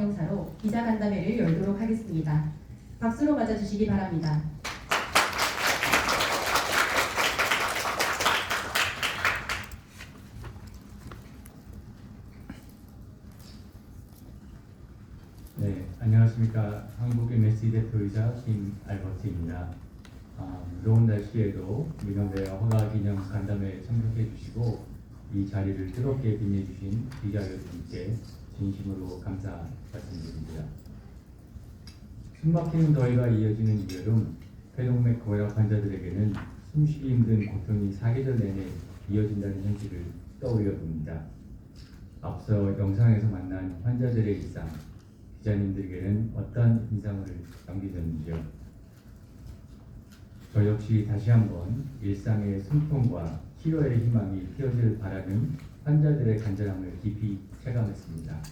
영상으로 기자간담회를 열도록 하겠습니다. 박수로 맞아주시기 바랍니다. 네, 안녕하십니까. 한국 MSC 대표이사 김알버트입니다. 아, 무더운 날씨에도 민원회와 허가 기념 간담회에 참석해 주시고 이 자리를 뜨겁게 빛내주신 기자 여러분께 진심으로 감사 말씀드립니다. 숨막히는 더위가 이어지는 이 여름 폐동맥 고혈압 환자들에게는 숨쉬기 힘든 고통이 사계절 내내 이어진다는 현실을 떠올려 봅니다. 앞서 영상에서 만난 환자들의 일상, 기자님들에게는 어떤 인상을 남기셨는지요? 저 역시 다시 한번 일상의 숨통과 치료의 희망이 피어질 바라는 환자들의 간절함을 깊이 체감했습니다.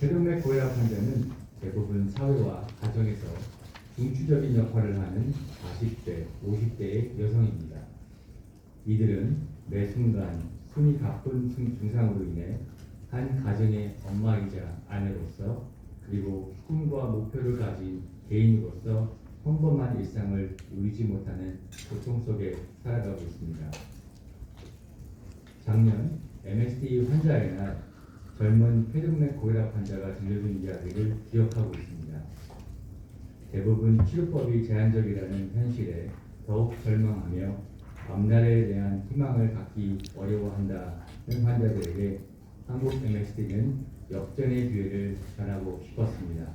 폐동맥 고혈압 환자는 대부분 사회와 가정에서 중추적인 역할을 하는 40대, 50대의 여성입니다. 이들은 매 순간 숨이 가쁜 증- 증상으로 인해 한 가정의 엄마이자 아내로서 그리고 꿈과 목표를 가진 개인으로서 평범한 일상을 누리지 못하는 고통 속에 살아가고 있습니다. 작년 MSD 환자의 날 젊은 폐동맥 고혈압 환자가 들려준 이야기를 기억하고 있습니다. 대부분 치료법이 제한적이라는 현실에 더욱 절망하며 앞날에 대한 희망을 갖기 어려워한다는 환자들에게 한국 MSD는 역전의 기회를 전하고 싶었습니다.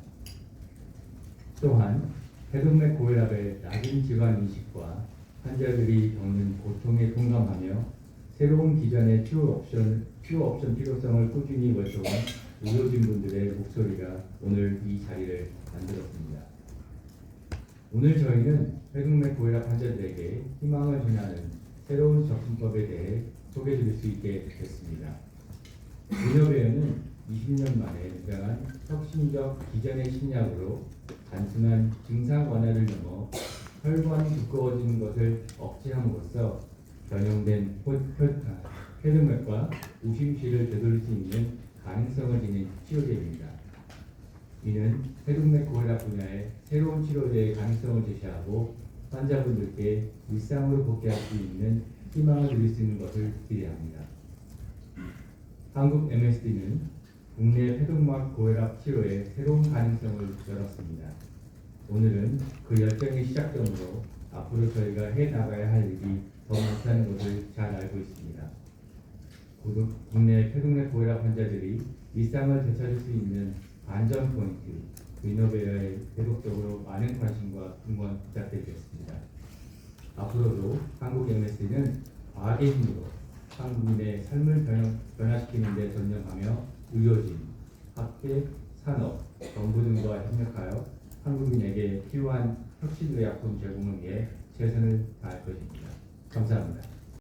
또한 폐동맥 고혈압의 낮은 질환 인식과 환자들이 겪는 고통에 공감하며 새로운 기전의 치료 옵션, 치료 옵션 필요성을 꾸준히 외쳐온 의료진분들의 목소리가 오늘 이 자리를 만들었습니다. 오늘 저희는 폐동맥 고혈압 환자들에게 희망을 전하는 새로운 접근법에 대해 소개해드릴 수 있게 됐습니다. 의료배우는 20년 만에 등장한 혁신적 기전의 신약으로 단순한 증상 완화를 넘어 혈관이 두꺼워지는 것을 억제함으로써 변형된 호- 혈- 아, 폐동맥과 우심실을 되돌릴 수 있는 가능성을 지닌 치료제입니다. 이는 폐동맥 고혈압 분야의 새로운 치료제의 가능성을 제시하고 환자분들께 일상으로 복귀할 수 있는 희망을 누릴 수 있는 것을 기대합니다. 한국 MSD는 국내 폐동맥 고혈압 치료의 새로운 가능성을 열었습니다. 오늘은 그 열정이 시작점으로 앞으로 저희가 해 나가야 할 일이 더 많다는 것을 잘 알고 있습니다. 구- 국내 폐동맥 고혈압 환자들이 일상을 되찾을 수 있는 안전 포인트, 위너베어에 계속적으로 많은 관심과 응원 부탁드리겠습니다. 앞으로도 한국 MS는 과학의 힘으로 한국인의 삶을 변화, 변화시키는 데 전념하며 의료진, 학계, 산업, 정부 등과 협력하여 한국인에게 필요한 혁신의약품 제공을 위해 최선을 다할 것입니다. 감사합니다.